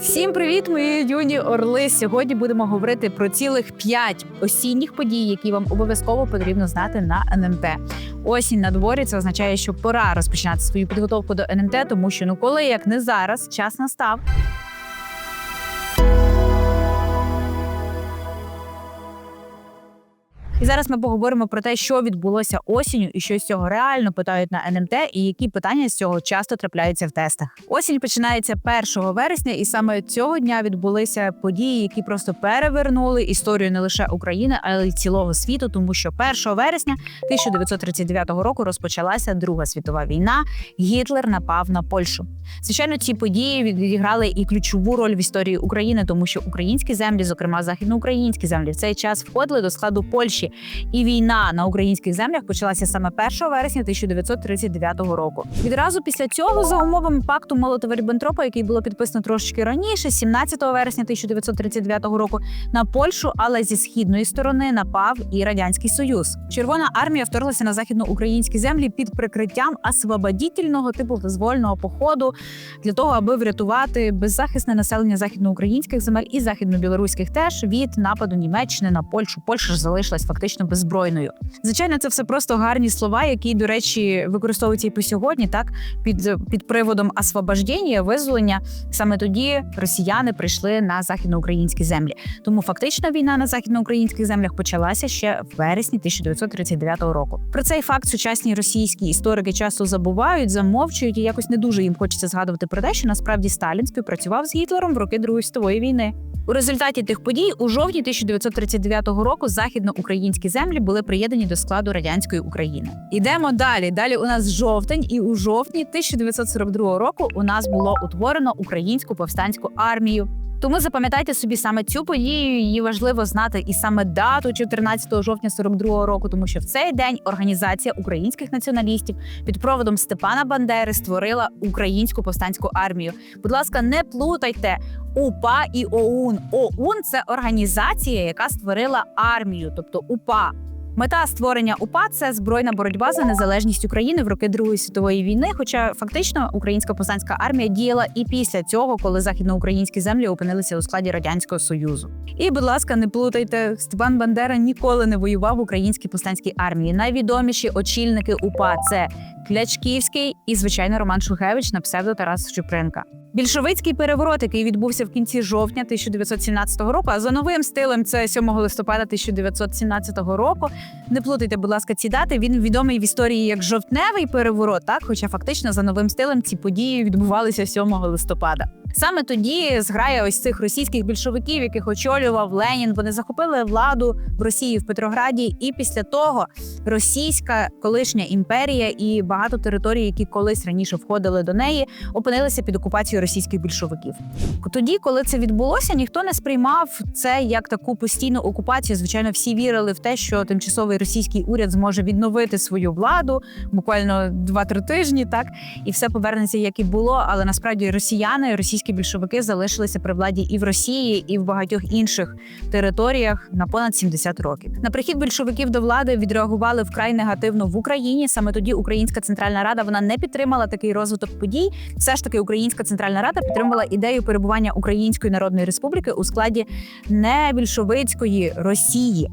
Всім привіт, мої юні орли. Сьогодні будемо говорити про цілих п'ять осінніх подій, які вам обов'язково потрібно знати на НМТ. Осінь на дворі це означає, що пора розпочинати свою підготовку до НМТ, тому що ну коли як не зараз, час настав. І зараз ми поговоримо про те, що відбулося осінню, і що з цього реально питають на НМТ, і які питання з цього часто трапляються в тестах. Осінь починається 1 вересня, і саме цього дня відбулися події, які просто перевернули історію не лише України, але й цілого світу, тому що 1 вересня 1939 року розпочалася Друга світова війна. Гітлер напав на Польщу. Звичайно, ці події відіграли і ключову роль в історії України, тому що українські землі, зокрема західноукраїнські землі, в цей час входили до складу Польщі. І війна на українських землях почалася саме 1 вересня 1939 року. Відразу після цього, за умовами пакту молотова ріббентропа який було підписано трошки раніше, 17 вересня 1939 року, на Польщу, але зі східної сторони напав і радянський союз. Червона армія вторглася на західноукраїнські землі під прикриттям освободітельного типу визвольного походу для того, аби врятувати беззахисне населення західноукраїнських земель і західнобілоруських теж від нападу Німеччини на Польщу. Польща ж залишилась фактично беззбройною. Звичайно, це все просто гарні слова, які, до речі, використовуються і по сьогодні, так під під приводом освобождення, визволення. Саме тоді росіяни прийшли на західноукраїнські землі. Тому фактично війна на західноукраїнських землях почалася ще в вересні 1939 року. Про цей факт сучасні російські історики часто забувають, замовчують і якось не дуже їм хочеться згадувати про те, що насправді Сталін співпрацював з Гітлером в роки Другої світової війни. У результаті тих подій у жовтні 1939 року західноукраїнські землі були приєднані до складу радянської України. Ідемо далі. Далі у нас жовтень, і у жовтні 1942 року у нас було утворено українську повстанську армію. Тому запам'ятайте собі саме цю подію. Її важливо знати і саме дату 14 жовтня 42 року, тому що в цей день організація українських націоналістів під проводом Степана Бандери створила українську повстанську армію. Будь ласка, не плутайте УПА і ОУН. ОУН це організація, яка створила армію, тобто УПА. Мета створення УПА це збройна боротьба за незалежність України в роки Другої світової війни. Хоча фактично українська повстанська армія діяла і після цього, коли західноукраїнські землі опинилися у складі радянського союзу. І, будь ласка, не плутайте, Степан Бандера ніколи не воював в українській повстанській армії. Найвідоміші очільники УПА це Клячківський і звичайно Роман Шухевич на псевдо Тарас Чупринка. Більшовицький переворот, який відбувся в кінці жовтня 1917 року. А за новим стилем це 7 листопада 1917 року. Не плутайте, будь ласка, ці дати. Він відомий в історії як жовтневий переворот, так хоча фактично за новим стилем ці події відбувалися 7 листопада. Саме тоді зграя ось цих російських більшовиків, яких очолював Ленін. Вони захопили владу в Росії в Петрограді, і після того російська колишня імперія і багато територій, які колись раніше входили до неї, опинилися під окупацією російських більшовиків. Тоді, коли це відбулося, ніхто не сприймав це як таку постійну окупацію. Звичайно, всі вірили в те, що тимчасовий російський уряд зможе відновити свою владу буквально 2-3 тижні, так і все повернеться, як і було. Але насправді росіяни, російські більшовики залишилися при владі і в Росії, і в багатьох інших територіях на понад 70 років. На прихід більшовиків до влади відреагували вкрай негативно в Україні. Саме тоді Українська центральна рада вона не підтримала такий розвиток подій. Все ж таки, Українська центральна рада підтримувала ідею перебування Української Народної Республіки у складі не більшовицької Росії.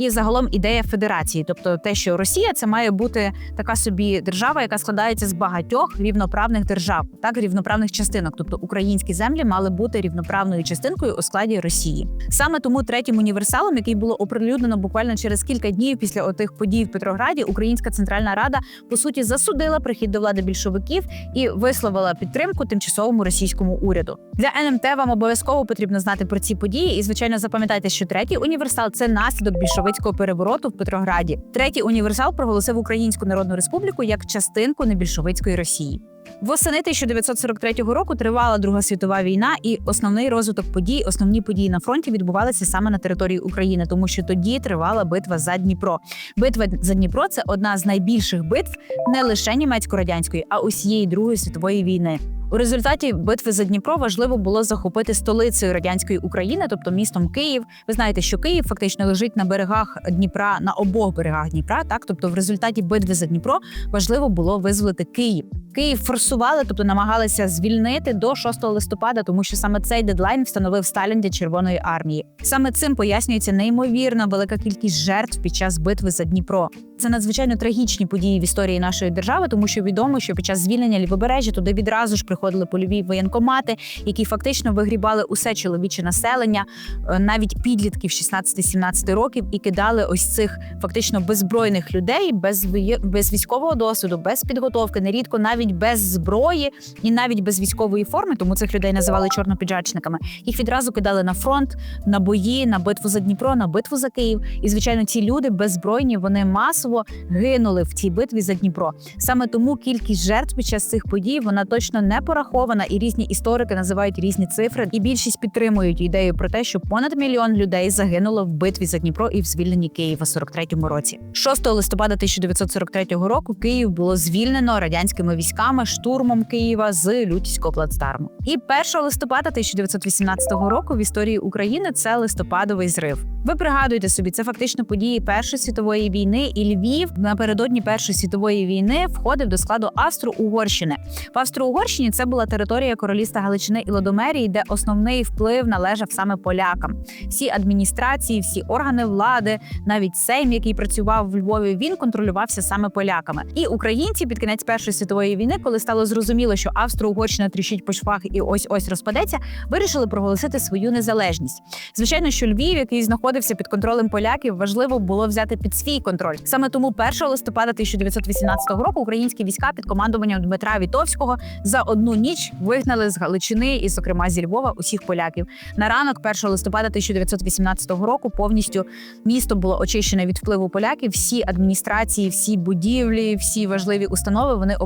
І загалом ідея федерації, тобто те, що Росія це має бути така собі держава, яка складається з багатьох рівноправних держав, так рівноправних частинок. Тобто українські землі мали бути рівноправною частинкою у складі Росії. Саме тому третім універсалом, який було оприлюднено буквально через кілька днів після отих подій в Петрограді, Українська центральна рада по суті засудила прихід до влади більшовиків і висловила підтримку тимчасовому російському уряду. Для НМТ вам обов'язково потрібно знати про ці події, і звичайно запам'ятайте, що третій універсал це наслідок більшовиків більшовицького перевороту в Петрограді. Третій універсал проголосив Українську Народну Республіку як частинку небільшовицької Росії. Восени 1943 року тривала Друга світова війна, і основний розвиток подій, основні події на фронті відбувалися саме на території України, тому що тоді тривала битва за Дніпро. Битва за Дніпро це одна з найбільших битв не лише німецько-радянської, а усієї Другої світової війни. У результаті битви за Дніпро важливо було захопити столицею радянської України, тобто містом Київ. Ви знаєте, що Київ фактично лежить на берегах Дніпра на обох берегах Дніпра. Так, тобто, в результаті битви за Дніпро важливо було визволити Київ. Київ форсували, тобто намагалися звільнити до 6 листопада, тому що саме цей дедлайн встановив Сталін для Червоної армії. Саме цим пояснюється неймовірно велика кількість жертв під час битви за Дніпро. Це надзвичайно трагічні події в історії нашої держави, тому що відомо, що під час звільнення лівобережжя туди відразу ж приходили польові воєнкомати, які фактично вигрібали усе чоловіче населення, е, навіть підлітків 16-17 років, і кидали ось цих фактично беззбройних людей без без військового досвіду, без підготовки, нерідко навіть без зброї і навіть без військової форми. Тому цих людей називали чорнопіджачниками. Їх відразу кидали на фронт, на бої, на битву за Дніпро, на битву за Київ. І звичайно, ці люди беззбройні вони масово гинули в цій битві за Дніпро. Саме тому кількість жертв під час цих подій вона точно не порахована, і різні історики називають різні цифри. І більшість підтримують ідею про те, що понад мільйон людей загинуло в битві за Дніпро і в звільненні Києва 43-му році. 6 листопада 1943 року Київ було звільнено радянськими військами штурмом Києва з Лютівського плацдарму. І 1 листопада 1918 року в історії України це листопадовий зрив. Ви пригадуєте собі, це фактично події Першої світової війни, і Львів напередодні Першої світової війни входив до складу Австро-Угорщини. В Австро-Угорщині це була територія королівства Галичини і Лодомерії, де основний вплив належав саме полякам. Всі адміністрації, всі органи влади, навіть Сейм, який працював в Львові, він контролювався саме поляками. І українці під кінець Першої світової війни, коли стало зрозуміло, що Австро-Угорщина тріщить по швах і ось ось розпадеться, вирішили проголосити свою незалежність. Звичайно, що Львів, який знаходився під контролем поляків, важливо було взяти під свій контроль. Саме тому 1 листопада 1918 року українські війська під командуванням Дмитра Вітовського за одну ніч вигнали з Галичини і, зокрема, зі Львова усіх поляків. На ранок 1 листопада 1918 року повністю місто було очищене від впливу поляків. Всі адміністрації, всі будівлі, всі важливі установи вони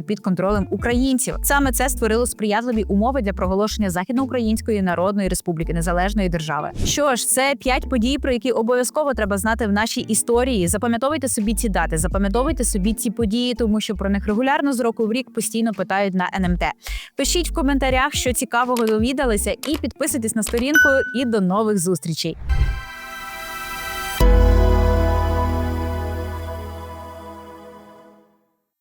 опинилися під контролем українців. Саме це створило сприятливі умови для проголошення Західноукраїнської Народної Республіки Незалежної держави. Що ж, це п'ять подій, про які обов'язково треба знати в нашій історії. Запам'ятовуйте собі ці дати, запам'ятовуйте собі ці події, тому що про них регулярно з року в рік постійно питають на НМТ. Пишіть в коментарях, що цікавого довідалися, і підписуйтесь на сторінку. І до нових зустрічей.